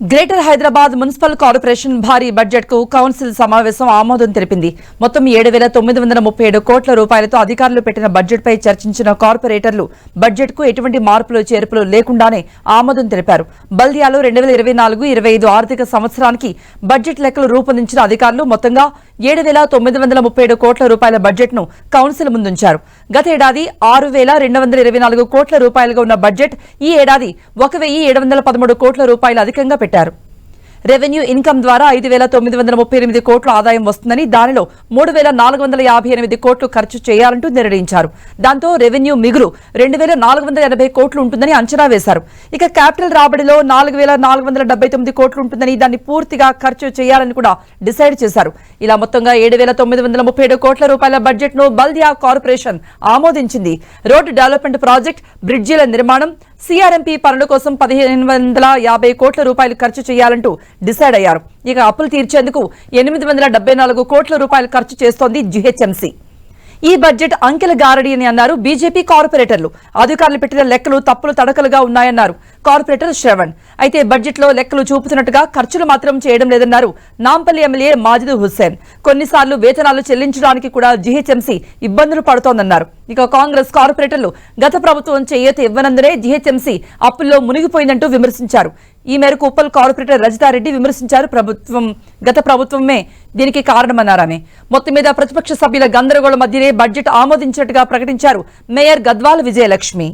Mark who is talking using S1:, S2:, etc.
S1: Greater Hyderabad municipal corporation భారీ బడ్జెట్కు council సమావేశం ఆమోదం తెలిపింది. మొత్తం ఏడు వేల తొమ్మిది వందల ముప్పై ఏడు కోట్ల రూపాయలతో అధికారులు పెట్టిన బడ్జెట్ పై చర్చించిన కార్పొరేటర్లు బడ్జెట్కు ఎటువంటి మార్పులు చేర్పులు లేకుండానే ఆమోదం తెలిపారు. బల్దియాలో రెండు వేల ఇరవై నాలుగు ఇరవై ఐదు ఆర్థిక సంవత్సరానికి బడ్జెట్ లెక్కలు రూపొందించిన అధికారులు మొత్తంగా ఏడు వేల తొమ్మిది వందల ముప్పై ఏడు కోట్ల రూపాయల బడ్జెట్ను కౌన్సిల్ ముందుంచారు. గతేడాది ఆరు వేల రెండు వందల ఇరవై నాలుగు కోట్ల రూపాయలుగా ఉన్న బడ్జెట్ ఈ ఏడాది ఒక వెయ్యి ఏడు వందల పదమూడు కోట్ల రూపాయలు అధికంగా పెట్టారు. రెవెన్యూ ఇన్కమ్ ద్వారా ఐదు వేల తొమ్మిది వందల ముప్పై ఎనిమిది కోట్ల ఆదాయం వస్తుందని దానిలో మూడు వేల నాలుగు వందల యాభై ఎనిమిది కోట్లు ఖర్చు చేయాలంటూ నిర్ణయించారు. దాంతో రెవెన్యూ మిగులు రెండు వేల నాలుగు వందల ఎనభై కోట్లు ఉంటుందని అంచనా వేశారు. ఇక క్యాపిటల్ రాబడిలో నాలుగు వేల నాలుగు వందల డెబ్బై తొమ్మిది కోట్లు ఉంటుందని దాన్ని పూర్తిగా ఖర్చు చేయాలని కూడా డిసైడ్ చేశారు. ఇలా మొత్తంగా ఏడు వేల తొమ్మిది వందల ముప్పై ఏడు కోట్ల రూపాయల బడ్జెట్ను బల్దియా కార్పొరేషన్ ఆమోదించింది. రోడ్డు డెవలప్మెంట్ ప్రాజెక్ట్ బ్రిడ్జిల నిర్మాణం సిఆర్ఎంపీ పనుల కోసం పదిహేను వందల యాభై కోట్ల రూపాయలు ఖర్చు చేయాలంటూ డిసైడ్ అయ్యారు. ఇక అప్పులు తీర్చేందుకు ఎనిమిది వందల డెబ్బై నాలుగు కోట్ల రూపాయలు ఖర్చు చేస్తోంది జిహెచ్ఎంసీ. ఈ బడ్జెట్ అంకెల గారడి అని అన్నారు బీజేపీ కార్పొరేటర్లు. అధికారులు పెట్టిన లెక్కలు తప్పులు తడకలుగా ఉన్నాయన్నారు కార్పొరేటర్ శ్రవణ్. అయితే బడ్జెట్లో లెక్కలు చూపుతున్నట్టుగా ఖర్చులు మాత్రం చేయడం లేదన్నారు నాంపల్లి ఎమ్మెల్యే మాజిద్ హుస్సేన్. కొన్నిసార్లు వేతనాలు చెల్లించడానికి కూడా జీహెచ్ఎంసీ ఇబ్బందులు పడుతోందన్నారు. ఇక కాంగ్రెస్ కార్పొరేటర్లు గత ప్రభుత్వం చేయత ఇవ్వనందునే జీహెచ్ఎంసీ అప్పుల్లో మునిగిపోయిందంటూ విమర్శించారు. ఈ మేరకు ఉప్పల్ కార్పొరేటర్ రజితారెడ్డి విమర్శించారు. ప్రభుత్వం గత ప్రభుత్వమే దీనికి కారణమన్నారామె మొత్తం మీద ప్రతిపక్ష సభ్యుల గందరగోళం మధ్యనే బడ్జెట్ ఆమోదించినట్టుగా ప్రకటించారు మేయర్ గద్వాల విజయలక్ష్మి.